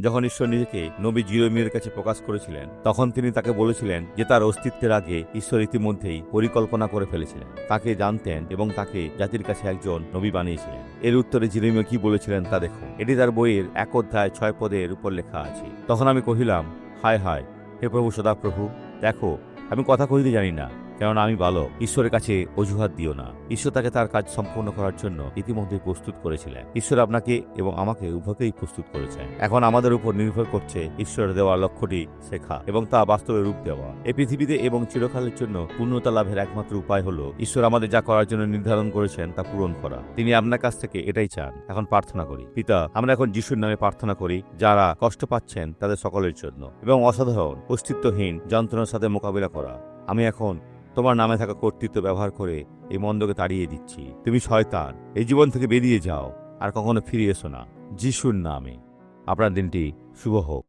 যখন ঈশ্বর নিজেকে নবী জিরোমিয়ের কাছে প্রকাশ করেছিলেন, তখন তিনি তাকে বলেছিলেন যে তার অস্তিত্বের আগে ঈশ্বর ইতিমধ্যেই পরিকল্পনা করে ফেলেছিলেন। তাকে জানতেন এবং তাকে জাতির কাছে একজন নবী বানিয়েছিলেন। এর উত্তরে জিরোমিয় কি বলেছিলেন তা দেখুন। এটি তার বইয়ের এক অধ্যায় ছয় পদের উপর লেখা আছে। তখন আমি কহিলাম, হায় হায়, হে প্রভু সদাপ্রভু, দেখো, আমি কথা কহিতে জানি না। কেননা আমি বালক ঈশ্বরের কাছে অজুহাত দিও না। ঈশ্বর তাকে তার কাজ সম্পূর্ণ করার জন্য ইতিমধ্যে প্রস্তুত করেছিলেন। ঈশ্বর আপনাকে এবং আমাকে উভয়কেই প্রস্তুত করেছেন। এখন আমাদের উপর নির্ভর করছে ঈশ্বরের দেওয়া লক্ষ্যটি শেখা এবং তা বাস্তবে রূপ দেওয়া। এই পৃথিবীতে এবং চিরকালের জন্য পূর্ণতা লাভের একমাত্র উপায় হলো ঈশ্বর আমাদের যা করার জন্য নির্ধারণ করেছেন তা পূরণ করা। তিনি আপনার কাছ থেকে এটাই চান। এখন প্রার্থনা করি। পিতা, আমরা এখন যিশুর নামে প্রার্থনা করি, যারা কষ্ট পাচ্ছেন তাদের সকলের জন্য এবং অসাধারণ, অস্তিত্বহীন, যন্ত্রণার সাথে মোকাবিলা করা। আমি এখন তোমার নামে থাকা কর্তৃত্ব ব্যবহার করে এই মন্দকে তাড়িয়ে দিচ্ছি। তুমি শয়তান, এই জীবন থেকে বেরিয়ে যাও আর কখনো ফিরে এসো না। যিশুর নামে। আপনার দিনটি শুভ হোক।